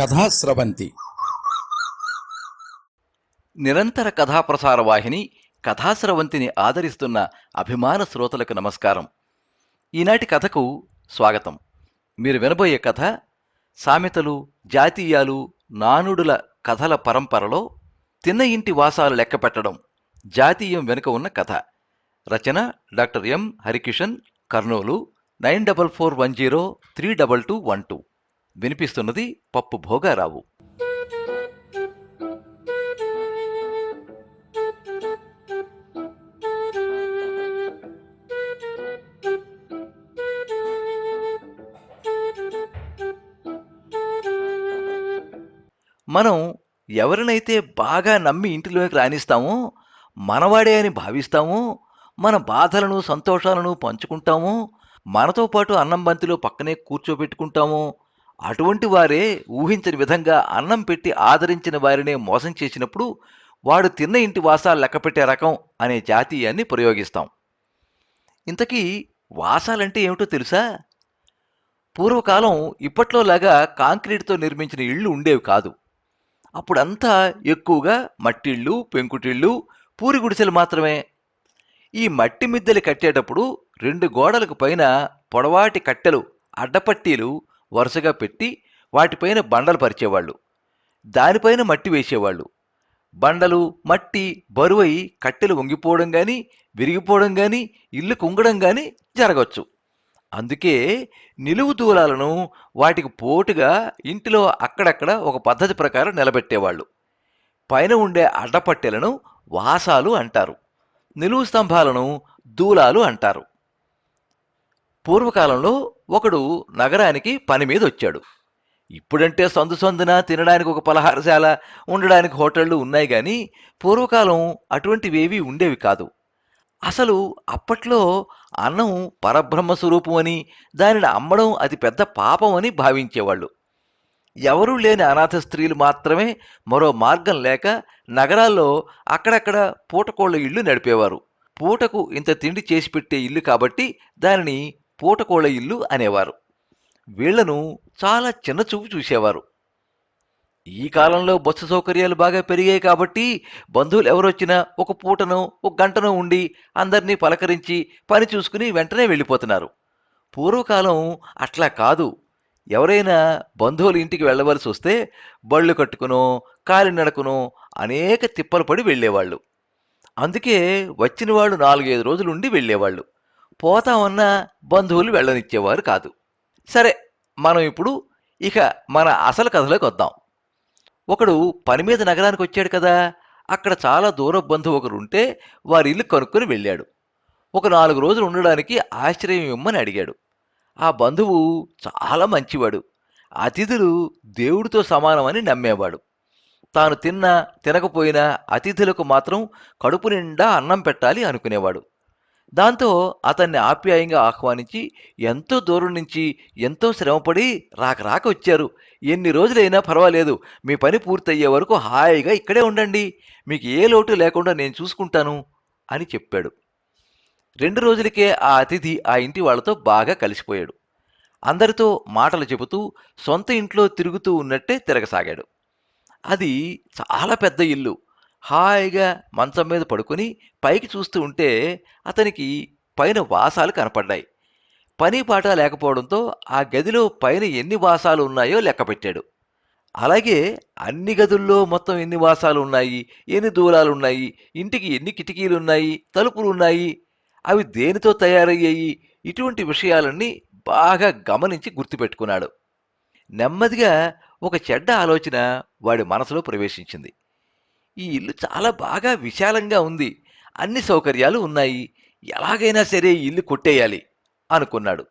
కథాస్రవంతి. నిరంతర కథాప్రసార వాహిని కథాస్రవంతిని ఆదరిస్తున్న అభిమాన శ్రోతలకు నమస్కారం. ఈనాటి కథకు స్వాగతం. మీరు వినబోయే కథ సామెతలు జాతీయాలు నానుడుల కథల పరంపరలో తిన్న ఇంటి వాసాలు లెక్కపెట్టడం జాతీయం వెనుక ఉన్న కథ. రచన doctor M Harikishan Kurnool nine double four one zero three double two one two. వినిపిస్తున్నది Pappu Bhogarao. మనం ఎవరినైతే బాగా నమ్మి ఇంటిలోకి రాణిస్తామో మనవాడే అని భావిస్తామో మన బాధలను సంతోషాలను పంచుకుంటామో మనతో పాటు అన్నం బంతిలో పక్కనే కూర్చోబెట్టుకుంటామో అటువంటి వారే ఊహించని విధంగా అన్నం పెట్టి ఆదరించిన వారినే మోసం చేసినప్పుడు వాడు తిన్న ఇంటి వాసాలు లెక్కపెట్టే రకం అనే జాతీయాన్ని ప్రయోగిస్తాం. ఇంతకీ వాసాలంటే ఏమిటో తెలుసా? పూర్వకాలం ఇప్పట్లోలాగా కాంక్రీట్తో నిర్మించిన ఇళ్ళు ఉండేవి కాదు. అప్పుడంతా ఎక్కువగా మట్టిళ్ళు పెంకుటిళ్ళు పూరి గుడిసెలు మాత్రమే. ఈ మట్టి మిద్దెలు కట్టేటప్పుడు రెండు గోడలకు పైన పొడవాటి కట్టెలు అడ్డపట్టీలు వరుసగా పెట్టి వాటిపైన బండలు పరిచేవాళ్ళు. దానిపైన మట్టి వేసేవాళ్ళు. బండలు మట్టి బరువై కట్టెలు వంగిపోవడం కానీ విరిగిపోవడం కానీ ఇల్లు కుంగడం కానీ జరగవచ్చు అందుకే నిలువు దూలాలను వాటికి పోటుగా ఇంటిలో అక్కడక్కడ ఒక పద్ధతి ప్రకారం నిలబెట్టేవాళ్ళు. పైన ఉండే అడ్డపట్టెలను వాసాలు అంటారు. నిలువు స్తంభాలను దూలాలు అంటారు. పూర్వకాలంలో ఒకడు నగరానికి పని మీద వచ్చాడు. ఇప్పుడంటే సందు సందున తినడానికి ఒక పలహారశాల ఉండడానికి హోటళ్ళు ఉన్నాయి కానీ పూర్వకాలం అటువంటివేవీ ఉండేవి కాదు. అసలు అప్పట్లో అన్నం పరబ్రహ్మ స్వరూపం అని దానిని అమ్మడం అది పెద్ద పాపం అని భావించేవాళ్ళు. ఎవరూ లేని అనాథ స్త్రీలు మాత్రమే మరో మార్గం లేక నగరాల్లో అక్కడక్కడ పూటకోళ్ళ ఇళ్ళు నడిపేవారు. పూటకు ఇంత తిండి చేసి పెట్టే ఇల్లు కాబట్టి దానిని పూటకోళ్ళ ఇల్లు అనేవారు. వీళ్ళను చాలా చిన్న చూపు చూసేవారు. ఈ కాలంలో బస్సు సౌకర్యాలు బాగా పెరిగాయి కాబట్టి బంధువులు ఎవరొచ్చినా ఒక పూటనో ఒక గంటనో ఉండి అందరినీ పలకరించి పని చూసుకుని వెంటనే వెళ్ళిపోతున్నారు. పూర్వకాలం అట్లా కాదు. ఎవరైనా బంధువుల ఇంటికి వెళ్ళవలసి వస్తే బళ్ళు కట్టుకునో కాలినడకునో అనేక తిప్పలు పడి వెళ్ళేవాళ్ళు. అందుకే వచ్చిన వాళ్ళు నాలుగైదు రోజులు ఉండి వెళ్ళేవాళ్ళు. పోతామన్నా బంధువులు వెళ్ళనిచ్చేవారు కాదు. సరే మనం ఇప్పుడు ఇక మన అసలు కథలోకి వద్దాం. ఒకడు పని మీద నగరానికి వచ్చాడు కదా అక్కడ చాలా దూర బంధువు ఒకరు ఉంటే వారి ఇల్లు కనుక్కొని వెళ్ళాడు. ఒక నాలుగు రోజులు ఉండడానికి ఆశ్చర్యం ఇమ్మని అడిగాడు. ఆ బంధువు చాలా మంచివాడు అతిథులు దేవుడితో సమానమని నమ్మేవాడు. తాను తిన్నా తినకపోయినా అతిథులకు మాత్రం కడుపు నిండా అన్నం పెట్టాలి అనుకునేవాడు. దాంతో అతన్ని ఆప్యాయంగా ఆహ్వానించి ఎంతో దూరం నుంచి ఎంతో శ్రమపడి రాక రాక వచ్చారు. ఎన్ని రోజులైనా పర్వాలేదు. మీ పని పూర్తయ్యే వరకు హాయిగా ఇక్కడే ఉండండి. మీకు ఏ లోటు లేకుండా నేను చూసుకుంటాను అని చెప్పాడు. రెండు రోజులకే ఆ అతిథి ఆ ఇంటి వాళ్ళతో బాగా కలిసిపోయాడు. అందరితో మాటలు చెబుతూ సొంత ఇంట్లో తిరుగుతూ ఉన్నట్టే తిరగసాగాడు. అది చాలా పెద్ద ఇల్లు. హాయిగా మంచం మీద పడుకుని పైకి చూస్తూ ఉంటే అతనికి పైన వాసాలు కనపడ్డాయి. పని పాట లేకపోవడంతో ఆ గదిలో పైన ఎన్ని వాసాలు ఉన్నాయో లెక్కపెట్టాడు అలాగే అన్ని గదుల్లో మొత్తం ఎన్ని వాసాలు ఉన్నాయి ఎన్ని దూరాలు ఉన్నాయి ఇంటికి ఎన్ని కిటికీలు ఉన్నాయి తలుపులు ఉన్నాయి అవి దేనితో తయారయ్యాయి? ఇటువంటి విషయాలన్నీ బాగా గమనించి గుర్తుపెట్టుకున్నాడు. నెమ్మదిగా ఒక చెడ్డ ఆలోచన వాడి మనసులో ప్రవేశించింది. ఈ ఇల్లు చాలా బాగా విశాలంగా ఉంది. అన్ని సౌకర్యాలు ఉన్నాయి. ఎలాగైనా సరే ఈ ఇల్లు కొట్టేయాలి అనుకున్నాడు.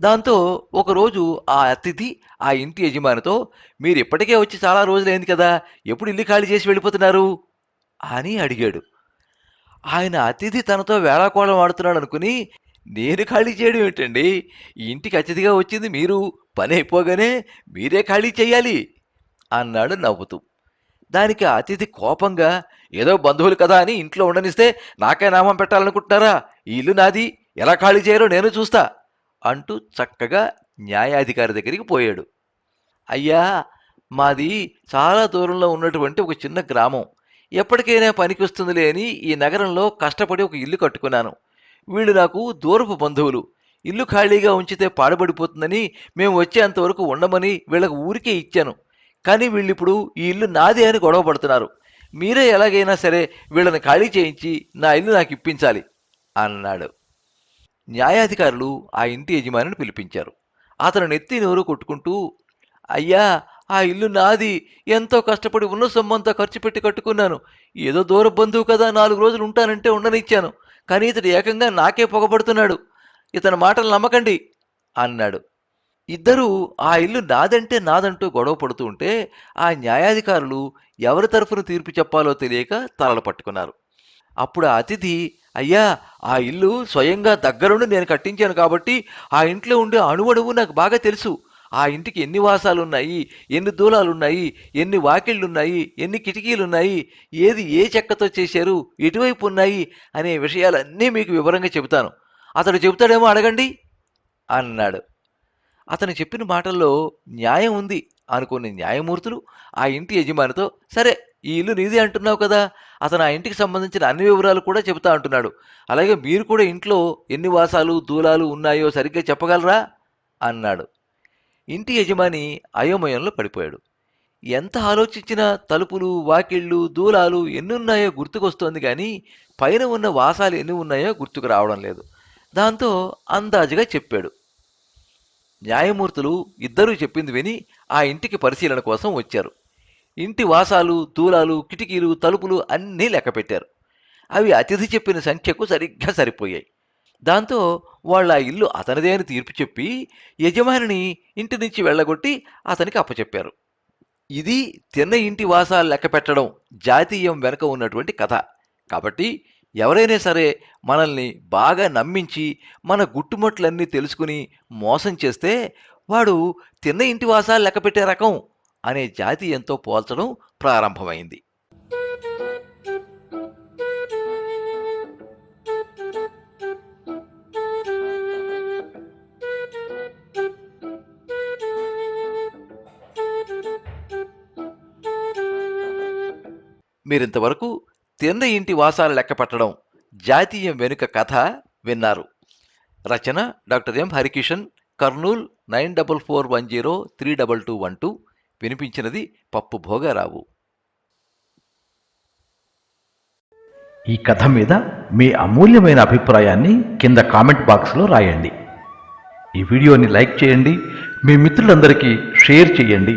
దాంతో ఒకరోజు ఆ అతిథి ఆ ఇంటి యజమానితో మీరు ఇప్పటికే వచ్చి చాలా రోజులైంది కదా ఎప్పుడు ఇల్లు ఖాళీ చేసి వెళ్ళిపోతున్నారు? అని అడిగాడు. ఆయన అతిథి తనతో వేళాకోళం ఆడుతున్నాడు అనుకుని నేను ఖాళీ చేయడం ఏంటండి? ఇంటికి అతిథిగా వచ్చింది మీరు. పని అయిపోగానే మీరే ఖాళీ చేయాలి అన్నాడు నవ్వుతూ. దానికి అతిథి కోపంగా ఏదో బంధువులు కదా అని ఇంట్లో ఉండనిస్తే నాకే నామం పెట్టాలనుకుంటున్నారా? ఈ ఇల్లు నాది. ఎలా ఖాళీ చేయరో నేను చూస్తా. అంటూ చక్కగా న్యాయాధికారి దగ్గరికి పోయాడు. అయ్యా మాది చాలా దూరంలో ఉన్నటువంటి ఒక చిన్న గ్రామం. ఎప్పటికైనా పనికి వస్తుందిలే అని ఈ నగరంలో కష్టపడి ఒక ఇల్లు కట్టుకున్నాను. వీళ్ళు నాకు దూరపు బంధువులు. ఇల్లు ఖాళీగా ఉంచితే పాడుబడిపోతుందని మేము వచ్చేంతవరకు ఉండమని వీళ్ళకు ఊరికే ఇచ్చాను. కానీ వీళ్ళు ఇప్పుడు ఈ ఇల్లు నాదే అని గొడవ పడుతున్నారు. మీరే ఎలాగైనా సరే వీళ్ళని ఖాళీ చేయించి నా ఇల్లు నాకు ఇప్పించాలి అన్నాడు. న్యాయాధికారులు ఆ ఇంటి యజమానిని పిలిపించారు. అతను నెత్తి నోరు కొట్టుకుంటూ అయ్యా ఆ ఇల్లు నాది. ఎంతో కష్టపడి ఉన్న సొమ్మంతా ఖర్చు పెట్టి కట్టుకున్నాను. ఏదో దూర బంధువు కదా నాలుగు రోజులు ఉంటానంటే ఉండనిచ్చాను. కానీ ఇతడు ఏకంగా నాకే పొగబడుతున్నాడు ఇతని మాటలు నమ్మకండి అన్నాడు. ఇద్దరూ ఆ ఇల్లు నాదంటే నాదంటూ గొడవ పడుతూ ఉంటే ఆ న్యాయాధికారులు ఎవరి తరఫున తీర్పు చెప్పాలో తెలియక తలలు పట్టుకున్నారు. అప్పుడు ఆ అతిథి అయ్యా ఆ ఇల్లు స్వయంగా దగ్గరుండి నేను కట్టించాను కాబట్టి ఆ ఇంట్లో ఉండే అణువణువు నాకు బాగా తెలుసు. ఆ ఇంటికి ఎన్ని వాసాలున్నాయి ఎన్ని దూలాలున్నాయి ఎన్ని వాకిళ్ళున్నాయి ఎన్ని కిటికీలున్నాయి ఏది ఏ చెక్కతో చేశారు ఎటువైపు ఉన్నాయి అనే విషయాలన్నీ మీకు వివరంగా చెబుతాను. అతడు చెబుతాడేమో అడగండి అన్నాడు. అతను చెప్పిన మాటల్లో న్యాయం ఉంది అనుకునే న్యాయమూర్తులు ఆ ఇంటి యజమానితో సరే ఈ ఇల్లు నీది అంటున్నావు కదా అతను ఆ ఇంటికి సంబంధించిన అన్ని వివరాలు కూడా చెబుతా అంటున్నాడు. అలాగే మీరు కూడా ఇంట్లో ఎన్ని వాసాలు దూలాలు ఉన్నాయో సరిగ్గా చెప్పగలరా? అన్నాడు. ఇంటి యజమాని అయోమయంలో పడిపోయాడు. ఎంత ఆలోచించినా తలుపులు వాకిళ్ళు దూలాలు ఎన్ని ఉన్నాయో గుర్తుకొస్తోంది కానీ పైన ఉన్న వాసాలు ఎన్ని ఉన్నాయో గుర్తుకు రావడం లేదు. దాంతో అందాజుగా చెప్పాడు. న్యాయమూర్తులు ఇద్దరూ చెప్పింది విని ఆ ఇంటికి పరిశీలన కోసం వచ్చారు. ఇంటి వాసాలు దూలాలు కిటికీలు తలుపులు అన్నీ లెక్కపెట్టారు అవి అతిథి చెప్పిన సంఖ్యకు సరిగ్గా సరిపోయాయి. దాంతో వాళ్ళ ఇల్లు అతనిదే అని తీర్పు చెప్పి యజమానిని ఇంటి నుంచి వెళ్ళగొట్టి అతనికి అప్పచెప్పారు. ఇది తిన్న ఇంటి వాసాలు లెక్క పెట్టడం జాతీయం వెనుక ఉన్నటువంటి కథ. కాబట్టి ఎవరైనా సరే మనల్ని బాగా నమ్మించి మన గుట్టుమట్లన్నీ తెలుసుకుని మోసం చేస్తే వాడు తిన్న ఇంటి వాసాలు లెక్క పెట్టే రకం అనే జాతి ఎంతో పోల్చడం ప్రారంభమైంది. మీరింతవరకు తిన్న ఇంటి వాసాలు లెక్కపట్టడం జాతీయం వెనుక కథ విన్నారు. రచన doctor M Harikishan Kurnool nine double four one zero three double two one two వినిపించినది Pappu Bhogarao. ఈ కథ మీద మీ అమూల్యమైన అభిప్రాయాన్ని కింద కామెంట్ బాక్స్లో రాయండి. ఈ వీడియోని లైక్ చేయండి మీ మిత్రులందరికీ షేర్ చేయండి.